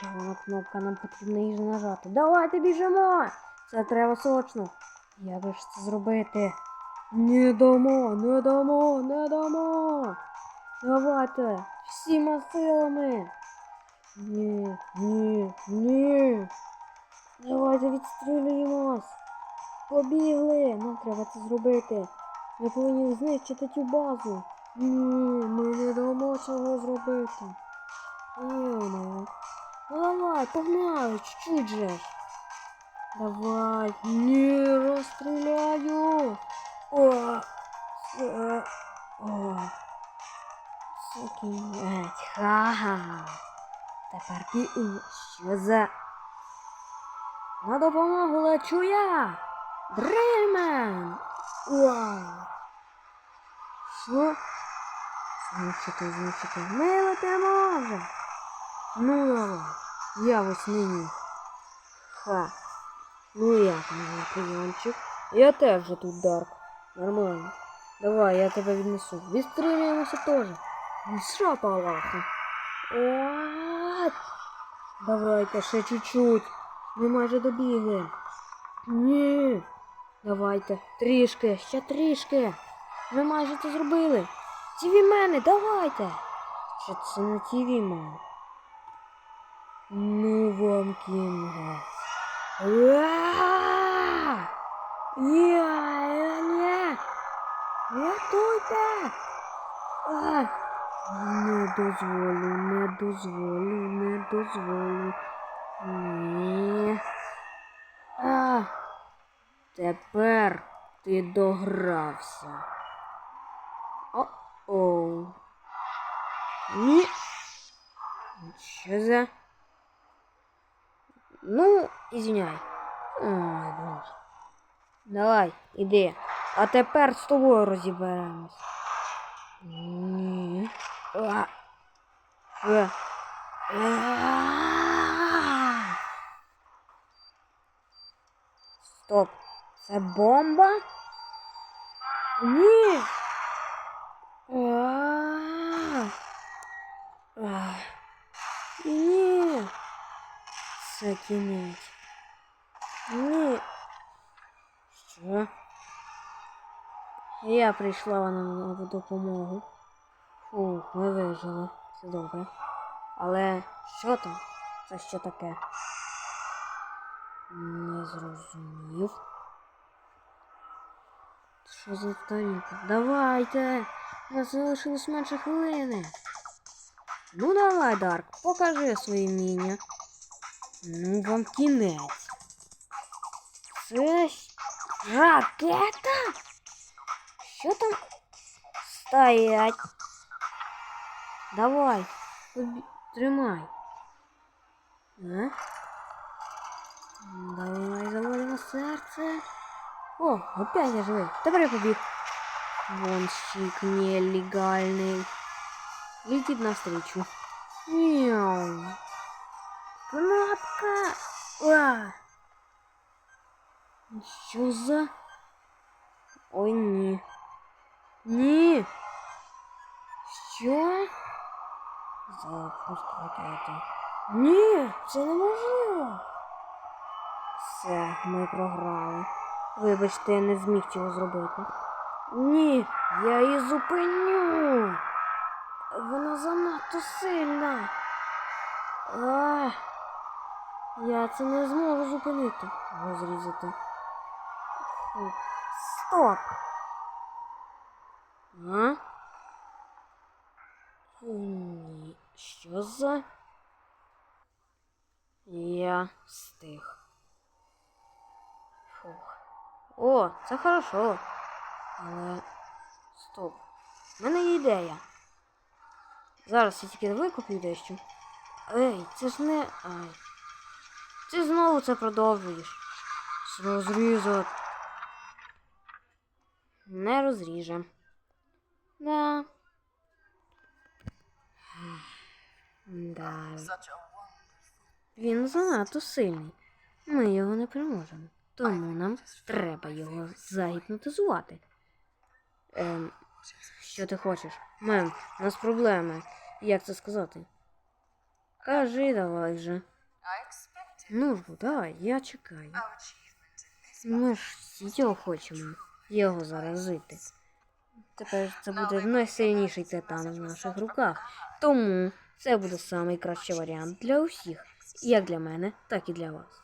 Червона кнопка, нам потрібно її нажати. Давайте біжимо! Це треба срочно. Як же це зробити? Не дамо, не дамо, не дамо. Давайте, всіма силами. Ні, ні, ні. Давайте відстрілюємось. Побігли. Нам треба це зробити. Ми повинні знищити цю базу. Ні, ми не дамо цього зробити. Ні, давай, погнали, чуть-чуть же. Давай. Ні, розстріляю. О, це... О. Кінець. Ха-ха. Тепер кі... Що за... На допомогу лечу я. Дрильмен. Вау. Що? Знищити, знищити. Ми летимо вже. Ну давай. Я ось нині. Ха. Ну як мій прийомчик? Я теж вже тут Дарк. Нормально. Давай, я тебе віднесу. Відстрілюємося теж. Шапалаха. От. Давайте ще чуть-чуть. Ми майже добігли. Ні. Давайте. Трішки, ще трішки. Ми майже це зробили. Тіві мене, давайте. Що це не тіві мене? Вам кінець. Рятуйте! Не дозволю, не дозволю, не дозволю. Ні. А! Тепер ти догрався. О-оу. Ні. Що за? Ну, извиняй. Боже. Давай, іди. А тепер з тобою розіберемось. А. А. Стоп. Це бомба? Ні. А. А. Ні. Це кінець. Ні. Що? Я прийшла вам на допомогу. Фух, ми вижили. Все добре. Але що там? Це що таке? Не зрозумів. Що за тарілка? Давайте! У нас залишилось менше хвилини. Ну давай, Дарк, покажи свої вміння. Ну, вам кінець. Це ж ракета? Що там? Стоять. Давай, побі... тримай. А? Давай заводимо серце. О, опять я живий. Тепер я побіг. Вон щик нелегальный. Летит навстречу. Мяу. Кнопка. А. Що за? Ой, ні. Ні. Що? Запуск ракети. Ні, це неможливо. Все, ми програли. Вибачте, я не зміг цього зробити. Ні, я її зупиню. Вона занадто сильна. А, я це не зможу зупинити. Розрізати. Фу. Стоп. А? Ні. Що за? Я стих. Фух. О, це хорошо. Але. Стоп. У мене є ідея. Зараз я тільки викоплю дещо. Ей, це ж не. Ай. Ти знову це продовжуєш. Розрізати. Не розріже. Да. Да. Він занадто сильний. Ми його не переможемо. Тому нам треба його загіпнотизувати. Ем, що ти хочеш? Мем, у нас проблеми. Як це сказати? Кажи давай вже. Ну бо, я чекаю. Ми ж його хочемо. Його заразити. Тепер це буде найсильніший титан в наших руках. Тому це буде найкращий варіант для усіх. Як для мене, так і для вас.